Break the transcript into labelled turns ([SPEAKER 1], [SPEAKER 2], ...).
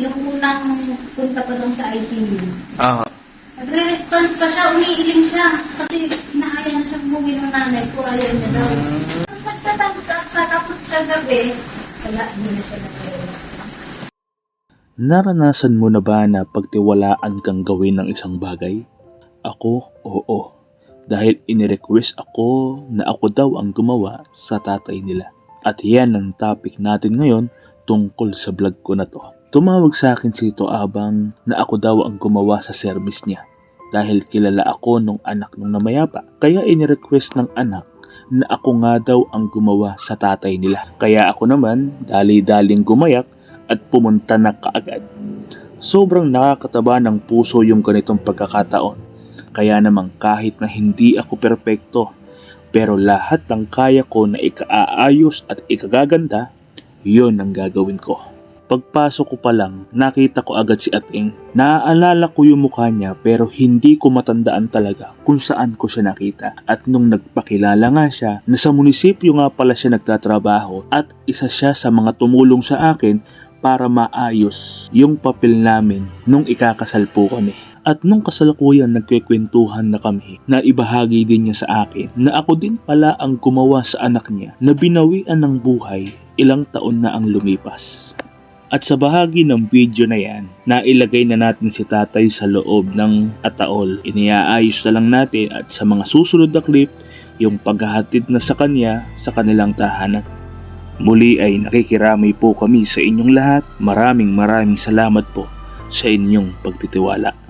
[SPEAKER 1] yung unang punta pa doon sa ICU.
[SPEAKER 2] Ah,
[SPEAKER 1] Nagre-response pa siya, umiiling siya. Kasi naaya na siyang umuwi ng nanay ko, ayaw niya daw. Tapos nagtatapos pa, tapos kagabi, wala, hindi na siya nagre-response.
[SPEAKER 2] Naranasan mo na ba na pagtiwalaan kang gawin ng isang bagay? Ako, oo. Dahil inirequest ako na ako daw ang gumawa sa tatay nila. At yan ang topic natin ngayon tungkol sa vlog ko na to. Tumawag sa akin si Tito Abang na ako daw ang gumawa sa service niya. Dahil kilala ako nung anak nung namayapa. Kaya inirequest ng anak na ako nga daw ang gumawa sa tatay nila. Kaya ako naman, dali-daling gumayak at pumunta na kaagad. Sobrang nakakataba ng puso yung ganitong pagkakataon. Kaya naman kahit na hindi ako perpekto, pero lahat ng kaya ko na ikaaayos at ikagaganda, yon ang gagawin ko. Pagpasok ko pa lang, nakita ko agad si Ating. Naaalala ko yung mukha niya pero hindi ko matandaan talaga kung saan ko siya nakita. At nung nagpakilala nga siya na sa munisipyo nga pala siya nagtatrabaho at isa siya sa mga tumulong sa akin para maayos yung papel namin nung ikakasal po kami. At nung kasalukuyan nagkikwentuhan na kami, na ibahagi din niya sa akin na ako din pala ang gumawa sa anak niya na binawian ng buhay ilang taon na ang lumipas. At sa bahagi ng video na yan, nailagay na natin si tatay sa loob ng ataol. Iniaayos na lang natin at sa mga susunod na clip, yung paghahatid na sa kanya sa kanilang tahanan. Muli ay nakikiramay po kami sa inyong lahat. Maraming maraming salamat po sa inyong pagtitiwala.